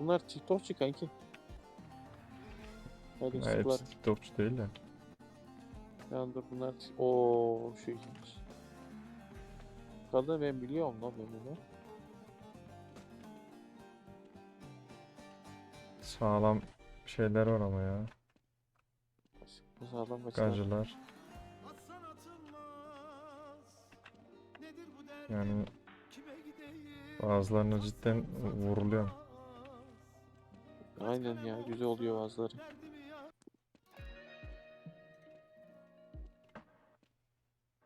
Bunlar TikTokçu kanki. Hadi Ya, sıklar. hepsi TikTokçu değil de. Yani dur bunlar... Oo şu iyiymiş. Kadın ben biliyorum lan ben bunu. Sağlam şeyler var ama ya. Bu sağlam kaçar. Gacılar. Yani bazılarına cidden vuruluyor. Aynen ya güzel oluyor bazıları.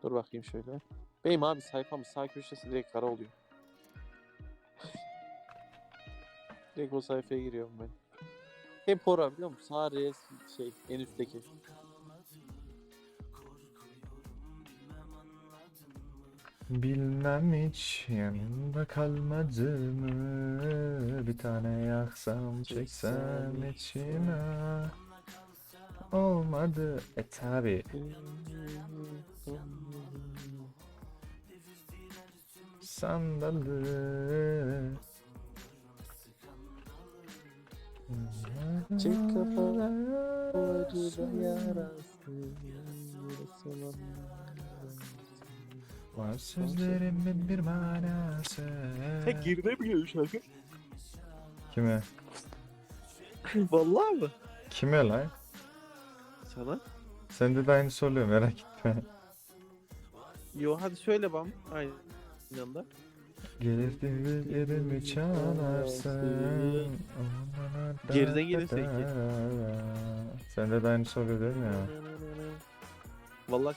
Dur bakayım şöyle. Benim abi sayfamın sağ köşesi direkt kara oluyor. direkt o sayfaya giriyorum ben. Hep ora biliyor musun? Sağ res şey en üstteki. Bilmem hiç yanında kalmadı mı? Bir tane yaksam çeksem içime. Olmadı. E tabi. Sandalı. Çek Acıda yarası, yarası Var sözlerimin bir manası. Tek geride mi geliyor şarkı? Kime? Vallahi mı? Kime lan? Sana? Sende de aynısı oluyor merak etme. Yo hadi söyle bana. Aynı anda. Gelir dillerimi çalarsın. Geriden gelir sanki. Sende de aynısı oluyor değil mi ya? Vallahi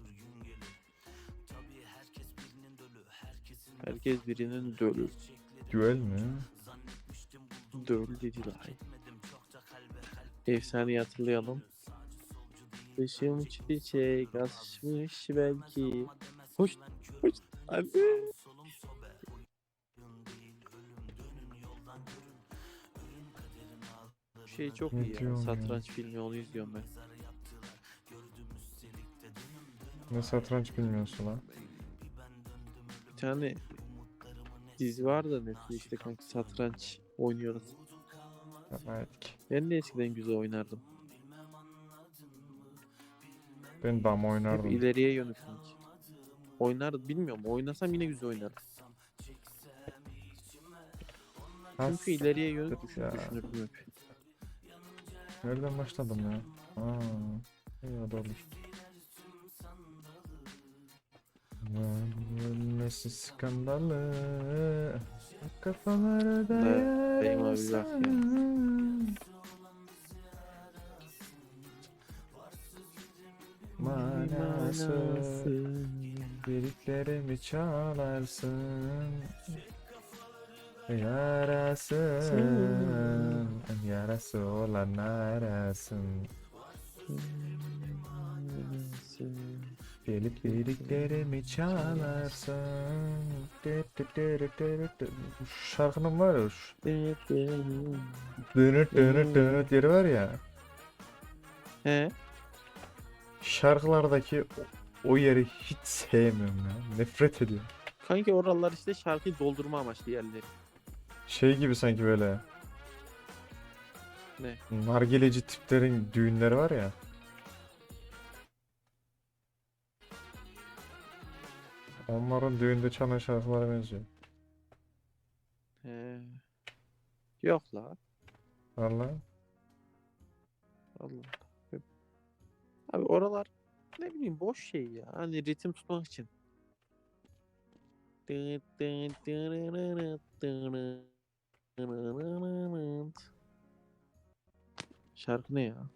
birinin dölü. Güel mi? Dölü dediler. Efsaneyi hatırlayalım. Dışım çiçek açmış belki. Hoş, hoş. Bu şey çok Ne iyi ya. diyorsun ya? Satranç filmi onu izliyorum ben. Ne satranç bilmiyorsun lan. Bir tane dizi var da Netflix'te işte kanka satranç oynuyoruz. Evet. Ben de eskiden güzel oynardım. Ben dam Hep oynardım. ileriye yönelik. Oynardım bilmiyorum. Oynasam yine güzel oynardım. Has- Çünkü ileriye yönelik düşün, ya. düşünürdüm hep. Nereden başladım ya? Aa, iyi hadi Ölmesi skandalı. Kafaları da Dayım abi bak ya. yarasın. Manası. Biriklerimi çalarsın. Yarasın Yarası olan arasın Gelip Dü dü dü dü dü dü. Bu Şarkının var ya şu Dönüt dönüt dönüt yeri var ya He? Şarkılardaki o- o yeri hiç sevmiyorum ya Nefret ediyorum Kanki oralar işte şarkıyı doldurma amaçlı yerleri. Şey gibi sanki böyle Ne? Nargileci tiplerin düğünleri var ya Onların düğünde çalan şarkılara benziyor He. Yok la. Valla Allah. Abi oralar ne bileyim boş şey ya. Hani ritim tutmak için. Şarkı ne ya?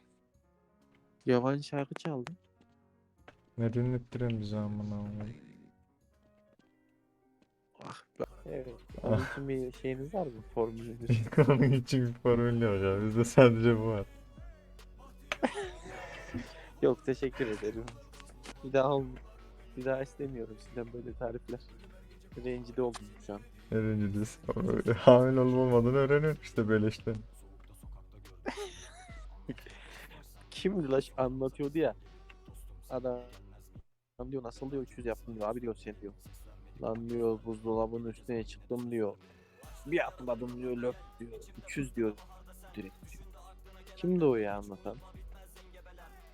Yabancı şarkı çaldı. Ne dinlettiren bize amına koyayım. Evet. Onun için bir şeyiniz var mı? Formülünüz. Onun için bir formül yok ya. Bizde sadece bu var. Yok teşekkür ederim. Bir daha ol- bir daha istemiyorum sizden böyle tarifler. Rencide oldum şu an. Öğrenciliyiz. Hamile olup olmadığını öğreniyorum işte beleşten. Kim Laş anlatıyordu ya. Adam Lan diyor nasıl diyor 300 yaptım diyor abi diyor sen diyor. Lan diyor buzdolabının üstüne çıktım diyor. Bir atladım diyor löp diyor. 300 diyor direkt diyor. Kimdi o ya anlatan?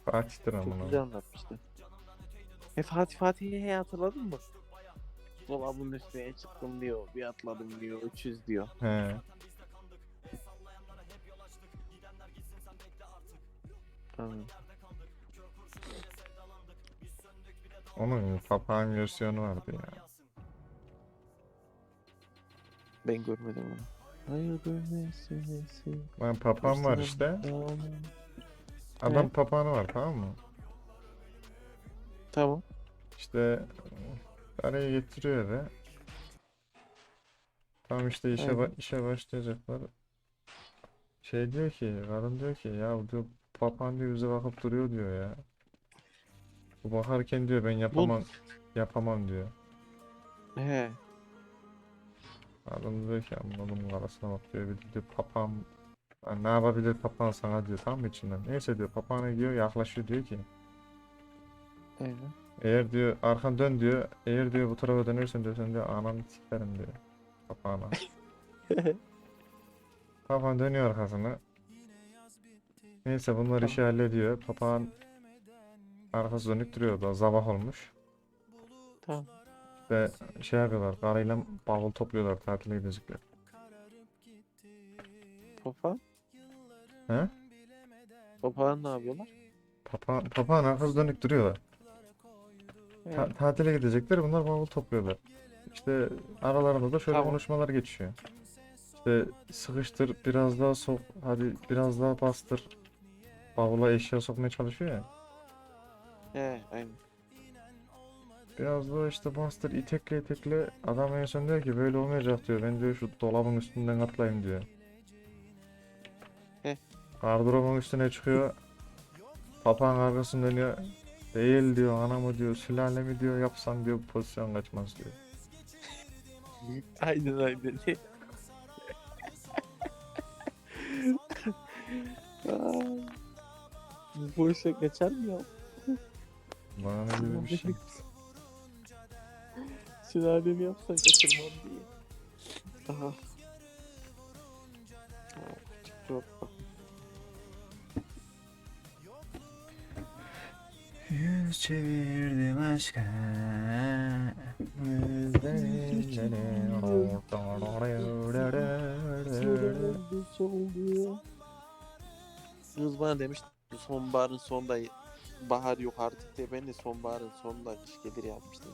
Fatih'tir Çok amına. güzel anlatmıştı. E Fatih Fatih'i hatırladın mı? Dolabın üstüne çıktım diyor. Bir atladım diyor. 300 diyor. He. Tamam. Onun papağan versiyonu vardı ya. Ben görmedim onu. Hayır görmesin. Lan papağan var işte. Adam He. papağanı var tamam mı? Tamam. İşte araya getiriyor eve. Tam işte işe ba- işe başlayacaklar. Şey diyor ki, kadın diyor ki ya diyor papağan diyor bize bakıp duruyor diyor ya. Bu bakarken diyor ben yapamam yapamam diyor. He. Adam diyor ki bunun arasına bak diyor bir diyor papağan "Ha, ne yapabilir papağan sana diyor tam mı içinden. Neyse diyor papağana gidiyor yaklaşıyor diyor ki Aynen. eğer diyor arkan dön diyor eğer diyor bu tarafa dönersen diyor sen diyor ananı sikerim diyor papağana. Papağan dönüyor arkasına. Neyse bunlar işi hallediyor. Papağan arkası dönük duruyor da sabah olmuş. tamam. Ve şey yapıyorlar karıyla bavul topluyorlar tatile gidecekler. Papağan. He? Papağan ne yapıyorlar? Papağan, papağan arkası dönük duruyorlar. He. Ta- tatile gidecekler bunlar bavul topluyorlar. İşte aralarında da şöyle Tamam. konuşmalar geçiyor. İşte sıkıştır biraz daha sok hadi biraz daha bastır. Bavula eşya sokmaya çalışıyor ya. He. Aynen. Biraz daha işte bastır itekle itekle adam en son diyor ki böyle olmayacak diyor. Ben diyor şu dolabın üstünden atlayayım diyor. Heh. Gardırobun üstüne çıkıyor. Papağan arkasını dönüyor. Değil diyor anamı diyor sülalemi diyor yapsan diyor pozisyon kaçmaz diyor. aynen aynen. Ay. Bu işe geçer mi ya? Bana ne gibi bir şey. Sülalemi yapsan kaçırmam diye. Aha. Çok Yüz çevirdim aşka. Kız bana demişti bu sonbaharın sonunda bahar yok artık diye ben de sonbaharın sonunda kış gelir yazmıştım.